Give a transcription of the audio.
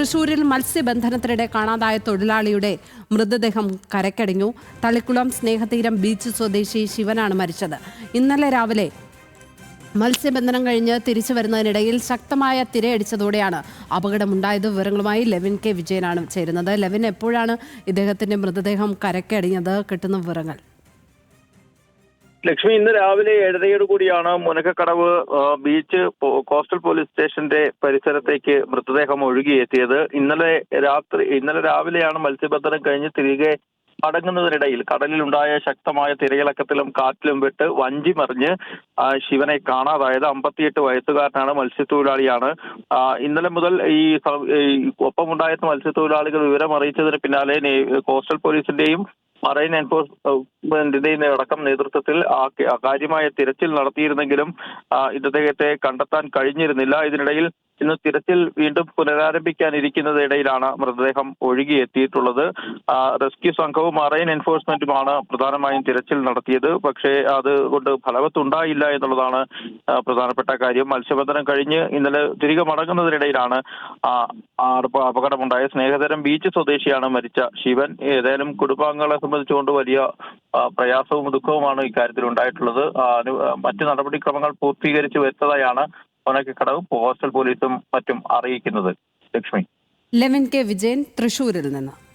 തൃശൂരിൽ മത്സ്യബന്ധനത്തിനിടെ കാണാതായ തൊഴിലാളിയുടെ മൃതദേഹം കരക്കടിഞ്ഞു. തളിക്കുളം സ്നേഹതീരം ബീച്ച് സ്വദേശി ശിവനാണ് മരിച്ചത്. ഇന്നലെ രാവിലെ മത്സ്യബന്ധനം കഴിഞ്ഞ് തിരിച്ചു വരുന്നതിനിടയിൽ ശക്തമായ തിരയടിച്ചതോടെയാണ് അപകടമുണ്ടായത്. വിവരങ്ങളുമായി ലെവിൻ കെ. വിജയനാണ് ചേരുന്നത്. ലെവിൻ എപ്പോഴാണ് ഇദ്ദേഹത്തിന്റെ മൃതദേഹം കരക്കടിഞ്ഞത്? കിട്ടുന്ന വിവരങ്ങൾ. ലക്ഷ്മി ഇന്ന് രാവിലെ ഏഴരയോട് കൂടിയാണ് മുനക്കക്കടവ് ബീച്ച് കോസ്റ്റൽ പോലീസ് സ്റ്റേഷന്റെ പരിസരത്തേക്ക് മൃതദേഹം ഒഴുകിയെത്തിയത്. ഇന്നലെ രാത്രി ഇന്നലെ രാവിലെയാണ് മത്സ്യബന്ധനം കഴിഞ്ഞ് തിരികെ മടങ്ങുന്നതിനിടയിൽ കടലിലുണ്ടായ ശക്തമായ തിരയിളക്കത്തിലും കാറ്റിലും വിട്ട് വഞ്ചി മറിഞ്ഞ് ശിവനെ കാണാതായത് അമ്പത്തിയെട്ട് വയസ്സുകാരനാണ് മത്സ്യത്തൊഴിലാളിയാണ്. ഇന്നലെ മുതൽ ഈ ഒപ്പമുണ്ടായിരുന്ന മത്സ്യത്തൊഴിലാളികൾ വിവരം അറിയിച്ചതിന് പിന്നാലെ കോസ്റ്റൽ പോലീസിന്റെയും മറൈൻ എൻഫോഴ്സ്മെന്റിന്റെ അടക്കം നേതൃത്വത്തിൽ കാര്യമായ തിരച്ചിൽ നടത്തിയിരുന്നെങ്കിലും ഇദ്ദേഹത്തെ കണ്ടെത്താൻ കഴിഞ്ഞിരുന്നില്ല. ഇതിനിടയിൽ ഇന്ന് തിരച്ചിൽ വീണ്ടും പുനരാരംഭിക്കാനിരിക്കുന്നതിനിടയിലാണ് മൃതദേഹം ഒഴുകിയെത്തിയിട്ടുള്ളത്. റെസ്ക്യൂ സംഘവും മറൈൻ എൻഫോഴ്സ്മെന്റുമാണ് പ്രധാനമായും തിരച്ചിൽ നടത്തിയത്. പക്ഷേ അതുകൊണ്ട് ഫലവത്തുണ്ടായില്ല എന്നുള്ളതാണ് പ്രധാനപ്പെട്ട കാര്യം. മത്സ്യബന്ധനം കഴിഞ്ഞ് ഇന്നലെ തിരികെ മടങ്ങുന്നതിനിടയിലാണ് അപകടമുണ്ടായ സ്നേഹതരം ബീച്ച് സ്വദേശിയാണ് മരിച്ച ശിവൻ. ഏതായാലും കുടുംബാംഗങ്ങളെ സംബന്ധിച്ചുകൊണ്ട് വലിയ പ്രയാസവും ദുഃഖവുമാണ് ഇക്കാര്യത്തിൽ ഉണ്ടായിട്ടുള്ളത് മറ്റു നടപടിക്രമങ്ങൾ പൂർത്തീകരിച്ചു വരുന്നതായാണ് ഒനക്കക്കടവ് പോസ്റ്റൽ പോലീസും മറ്റും അറിയിക്കുന്നത് ലക്ഷ്മി. ലെവൻ കെ വിജയൻ തൃശൂരിൽ നിന്ന്.